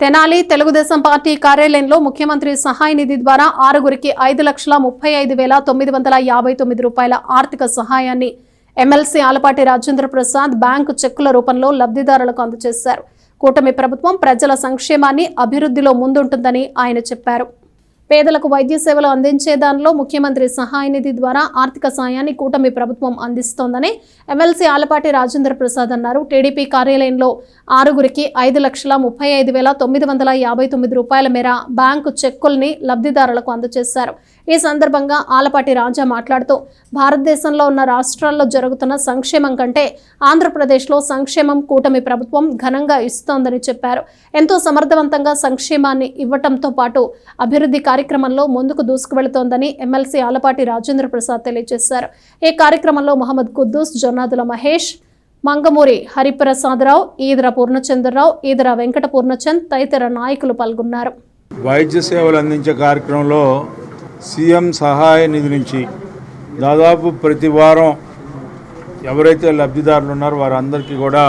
Tenali Telugu Desam party కార్యాలయంలో ముఖ్యమంత్రి సహాయ నిధి ద్వారా ఆరుగురికి ఐదు లక్షల ముప్పై ఐదు వేల తొమ్మిది వందల యాభై తొమ్మిది రూపాయల ఆర్థిక సహాయాన్ని ఎమ్మెల్సీ ఆలపాటి రాజేంద్ర ప్రసాద్ బ్యాంకు చెక్కుల రూపంలో లబ్ధిదారులకు అందజేశారు. కూటమి ప్రభుత్వం ప్రజల సంక్షేమాన్ని అభివృద్ధిలో ముందుంటుందని ఆయన చెప్పారు. పేదలకు వైద్య సేవలు అందించే దానిలో ముఖ్యమంత్రి సహాయ నిధి ద్వారా ఆర్థిక సాయాన్ని కూటమి ప్రభుత్వం అందిస్తోందని ఎమ్మెల్సీ ఆలపాటి రాజేంద్ర ప్రసాద్ అన్నారు. టీడీపీ కార్యాలయంలో ఆరుగురికి ఐదు లక్షల ముప్పై ఐదు వేల తొమ్మిది వందల యాభై తొమ్మిది రూపాయల మేర బ్యాంకు చెక్కుల్ని లబ్ధిదారులకు అందజేశారు. ఈ సందర్భంగా ఆలపాటి రాజా మాట్లాడుతూ భారతదేశంలో ఉన్న రాష్ట్రాల్లో జరుగుతున్న సంక్షేమం కంటే ఆంధ్రప్రదేశ్లో సంక్షేమం కూటమి ప్రభుత్వం ఘనంగా ఇస్తోందని చెప్పారు. ఎంతో సమర్థవంతంగా సంక్షేమాన్ని ఇవ్వటంతో పాటు అభివృద్ధి కార్యక్రమంలో ముందుకు దూసుకువెళుతోందని ఎమ్మెల్సీ ఆలపాటి రాజేంద్ర ప్రసాద్ తెలియజేశారు. ఈ కార్యక్రమంలో మహమ్మద్ కుద్దూస్ జొన్నాదుల మహేష్ మంగమూరి హరిప్రసాదరావు ఈదర పూర్ణచంద్రరావు ఈదర వెంకట పూర్ణచంద్ తదితర నాయకులు పాల్గొన్నారు. వైద్య సేవలు అందించే కార్యక్రమంలో సీఎం సహాయ నిధి నుంచి దాదాపు ప్రతి వారం ఎవరైతే లబ్ధిదారులు ఉన్నారో వారందరికీ కూడా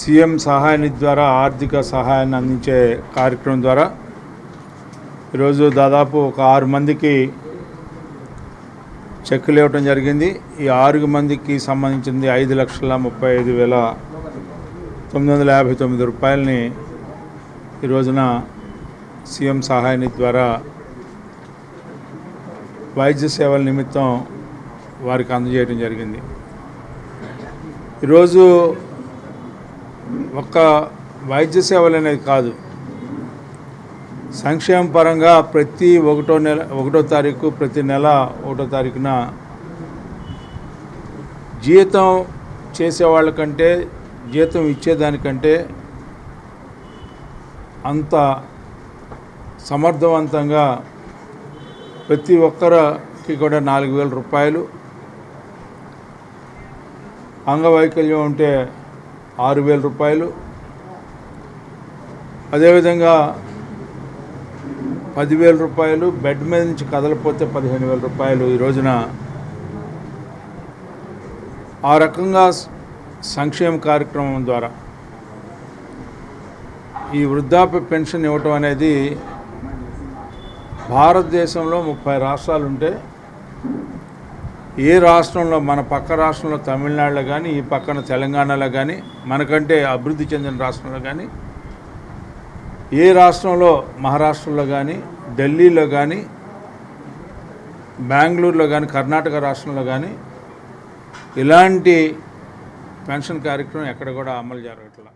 సీఎం సహాయ నిధి ద్వారా ఆర్థిక సహాయాన్ని అందించే కార్యక్రమం ద్వారా ఈరోజు దాదాపు ఒక ఆరు మందికి చెక్కులు ఇవ్వటం జరిగింది. ఈ ఆరు మందికి సంబంధించింది ఐదు లక్షల ముప్పై ఐదు వేల తొమ్మిది వందల యాభై తొమ్మిది రూపాయలని ఈ రోజున సీఎం సహాయ ద్వారా వైద్య సేవల నిమిత్తం వారికి అందజేయడం జరిగింది. ఈరోజు ఒక్క వైద్య సేవలు అనేది కాదు సంక్షేమ పరంగా ప్రతి ఒకటో నెల ఒకటో తారీఖు ప్రతి నెల ఒకటో తారీఖున జీతం చేసేవాళ్ళకంటే జీతం ఇచ్చేదానికంటే అంత సమర్థవంతంగా ప్రతి ఒక్కరికి కూడా నాలుగు వేల రూపాయలు అంగవైకల్యం ఉంటే ఆరు వేల రూపాయలు. అదేవిధంగా పదివేల రూపాయలు బెడ్ మీద నుంచి కదలపోతే పదిహేను వేల రూపాయలు ఈ రోజున. ఆ రకంగా సంక్షేమ కార్యక్రమం ద్వారా. ఈ వృద్ధాప్య పెన్షన్ ఇవ్వటం అనేది భారతదేశంలో ముప్పై రాష్ట్రాలు ఉంటే ఏ రాష్ట్రంలో మన పక్క రాష్ట్రంలో తమిళనాడులో కానీ ఈ పక్కన తెలంగాణలో కానీ మనకంటే అభివృద్ధి చెందిన రాష్ట్రంలో కానీ ఏ రాష్ట్రంలో మహారాష్ట్రలో కానీ ఢిల్లీలో కానీ బెంగళూరులో కానీ కర్ణాటక రాష్ట్రంలో కానీ ఇలాంటి పెన్షన్ కార్యక్రమం ఎక్కడ కూడా అమలు జరగట్లేదు